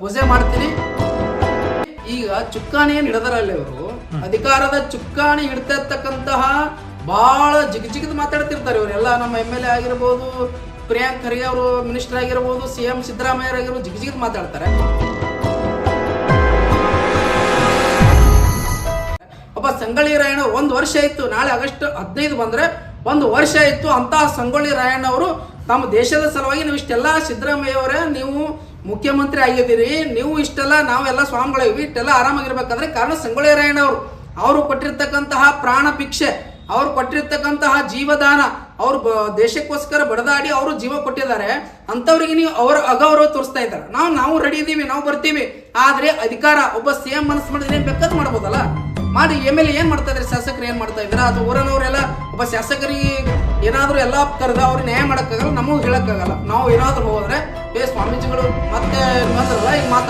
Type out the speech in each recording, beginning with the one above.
ಪೂಜೆ ಮಾಡ್ತೀನಿ. ಈಗ ಚುಕ್ಕಾಣಿ ಏನ್ ಹಿಡದಾರಲ್ಲಿ ಇವರು ಅಧಿಕಾರದ ಚುಕ್ಕಾಣಿ ಹಿಡ್ತಿರ್ತಕ್ಕಂತಹ ಬಹಳ ಜಿಗ್ ಜಿಗಿದ್ ಮಾತಾಡ್ತಿರ್ತಾರೆ ಇವರೆಲ್ಲ ನಮ್ಮ ಎಂ ಎಲ್ ಎ ಆಗಿರ್ಬೋದು ಪ್ರಿಯಾಂಕ್ ಖರ್ಗೆ ಅವರು ಮಿನಿಸ್ಟರ್ ಆಗಿರ್ಬೋದು ಸಿ ಎಂ ಸಿದ್ದರಾಮಯ್ಯ ಆಗಿರ್ಬೋದು ಜಿಗ್ ಜಿಗಿದ್ ಮಾತಾಡ್ತಾರೆ. ಒಬ್ಬ ಸಂಗೊಳ್ಳಿ ರಾಯಣ್ಣ ಒಂದು ವರ್ಷ ಇತ್ತು. ನಾಳೆ ಆಗಸ್ಟ್ ಹದಿನೈದು ಬಂದ್ರೆ ಒಂದು ವರ್ಷ ಇತ್ತು. ಅಂತ ಸಂಗೊಳ್ಳಿ ರಾಯಣ್ಣ ಅವರು ನಮ್ಮ ದೇಶದ ಸಲುವಾಗಿ ನೀವು ಇಷ್ಟೆಲ್ಲ ಸಿದ್ದರಾಮಯ್ಯ ಅವರೇ ನೀವು ಮುಖ್ಯಮಂತ್ರಿ ಆಗಿದ್ದೀರಿ, ನೀವು ಇಷ್ಟೆಲ್ಲ, ನಾವೆಲ್ಲ ಸ್ವಾಮಿಗಳಿವಿ ಇಷ್ಟೆಲ್ಲ ಆರಾಮಾಗಿರ್ಬೇಕಾದ್ರೆ ಕಾರಣ ಸಂಗೊಳ್ಳಿ ಅವರು. ಅವರು ಕೊಟ್ಟಿರ್ತಕ್ಕಂತಹ ಪ್ರಾಣ ಭಿಕ್ಷೆ, ಅವ್ರು ಕೊಟ್ಟಿರ್ತಕ್ಕಂತಹ ಜೀವದಾನ, ಅವ್ರು ದೇಶಕ್ಕೋಸ್ಕರ ಬಡದಾಡಿ ಅವರು ಜೀವ ಕೊಟ್ಟಿದ್ದಾರೆ. ಅಂಥವ್ರಿಗೆ ನೀವು ಅವರ ಅಗೌರವ ತೋರಿಸ್ತಾ ಇದ್ದಾರೆ. ನಾವು ನಾವು ರೆಡಿ ಇದ್ದೀವಿ ನಾವು ಬರ್ತೀವಿ. ಆದರೆ ಅಧಿಕಾರ, ಒಬ್ಬ ಸಿಎಂ ಮನಸ್ಸು ಮಾಡಿದ್ರೆ ಬೇಕಾದ್ ಮಾಡ್ಬೋದಲ್ಲ? ಮಾಡಿ ಎಂ ಎಲ್ ಏನ್ ಮಾಡ್ತಾ ಇದ್ರೆ ಶಾಸಕರು ಏನು ಮಾಡ್ತಾ ಇದ್ರ ಅದು ಊರನವರೆಲ್ಲ ಒಬ್ಬ ಶಾಸಕರಿಗೆ ಏನಾದರೂ ಎಲ್ಲ ಕರೆದ ಅವ್ರಿಗೆ ನ್ಯಾಯ ಮಾಡೋಕ್ಕಾಗಲ್ಲ, ನಮಗೂ ಹೇಳೋಕ್ಕಾಗಲ್ಲ. ನಾವು ಏನಾದರೂ ಹೋದ್ರೆ, ಏ ಸ್ವಾಮೀಜಿಗಳು, ಮತ್ತೆ ಬಂದ್ರಲ್ಲ, ಈಗ ಮಾತ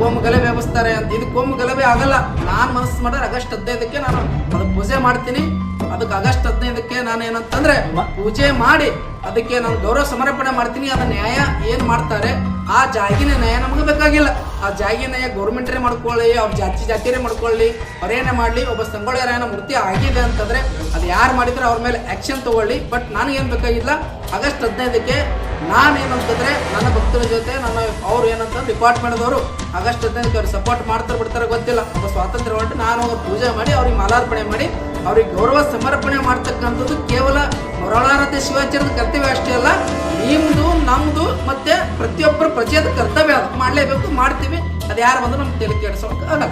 ಕೋಮು ಗಲಭೆ ಎಬ್ಬಿಸ್ತಾರೆ ಅಂತ. ಇದು ಕೋಮು ಗಲಭೆ ಆಗಲ್ಲ. ನಾನು ಮನಸ್ಸು ಮಾಡಿದ್ರೆ ಆಗಸ್ಟ್ ಹದಿನೈದಕ್ಕೆ ನಾನು ಅದಕ್ಕೆ ಪೂಜೆ ಮಾಡ್ತೀನಿ. ಅದಕ್ಕೆ ಆಗಸ್ಟ್ ಹದಿನೈದಕ್ಕೆ ನಾನು ಏನಂತಂದ್ರೆ ಪೂಜೆ ಮಾಡಿ ಅದಕ್ಕೆ ನಾನು ಗೌರವ ಸಮರ್ಪಣೆ ಮಾಡ್ತೀನಿ, ಅದ ನ್ಯಾಯ ಏನು ಮಾಡ್ತಾರೆ, ಆ ಜಾಗಿನ ನ್ಯಾಯ ನಮಗೆ ಬೇಕಾಗಿಲ್ಲ. ಆ ಜಾಗಿನ ನ್ಯಾಯ ಗೌರ್ಮೆಂಟ್ರೇ ಮಾಡ್ಕೊಳ್ಳಿ, ಅವ್ರ ಜಾತಿ ಜಾತಿರೇ ಮಾಡ್ಕೊಳ್ಳಿ ಅವರೇನೇ ಮಾಡಲಿ, ಒಬ್ಬ ಸಂಗೊಳ್ಳಿ ರಾಯನ ಮೂರ್ತಿ ಆಗಿದೆ ಅಂತಂದರೆ ಅದು ಯಾರು ಮಾಡಿದ್ರೆ ಅವ್ರ ಮೇಲೆ ಆ್ಯಕ್ಷನ್ ತಗೊಳ್ಳಿ. ಬಟ್ ನನಗೇನು ಬೇಕಾಗಿಲ್ಲ, ಆಗಸ್ಟ್ ಹದಿನೈದಕ್ಕೆ ನಾನು ಅಂತಂದರೆ ನನ್ನ ಭಕ್ತರ ಜೊತೆ ನನ್ನ ಅವ್ರು ಏನಂತಂದ್ರೆ ಡಿಪಾರ್ಟ್ಮೆಂಟ್ದವರು ಆಗಸ್ಟ್ ಹದಿನೈದಕ್ಕೆ ಅವ್ರು ಸಪೋರ್ಟ್ ಮಾಡ್ತಾರೆ ಬಿಡ್ತಾರೆ ಗೊತ್ತಿಲ್ಲ. ಒಬ್ಬ ಸ್ವಾತಂತ್ರ್ಯ ಹೊರಟು ನಾನು ಅವ್ರ ಪೂಜೆ ಮಾಡಿ, ಅವ್ರಿಗೆ ಮಾಲಾರ್ಪಣೆ ಮಾಡಿ, ಅವ್ರಿಗೆ ಗೌರವ ಸಮರ್ಪಣೆ ಮಾಡ್ತಕ್ಕಂಥದ್ದು ಕೇವಲ ಮೊರಳಾರತೆ ಶಿವಾಚಾರ್ಯದ ಕರ್ತವ್ಯ ಅಷ್ಟೇ ಅಲ್ಲ, ನಿಮ್ದು, ನಮ್ದು ಮತ್ತೆ ಪ್ರತಿಯೊಬ್ಬರ ಪ್ರಜೆದ ಕರ್ತವ್ಯ ಅದು. ಮಾಡಲೇಬೇಕು, ಮಾಡ್ತೀವಿ. ಅದು ಯಾರು ಬಂದು ನಮ್ಗೆ ತಲೆ ಕೆಡಿಸೋಕೆ ಆಗಲ್ಲ.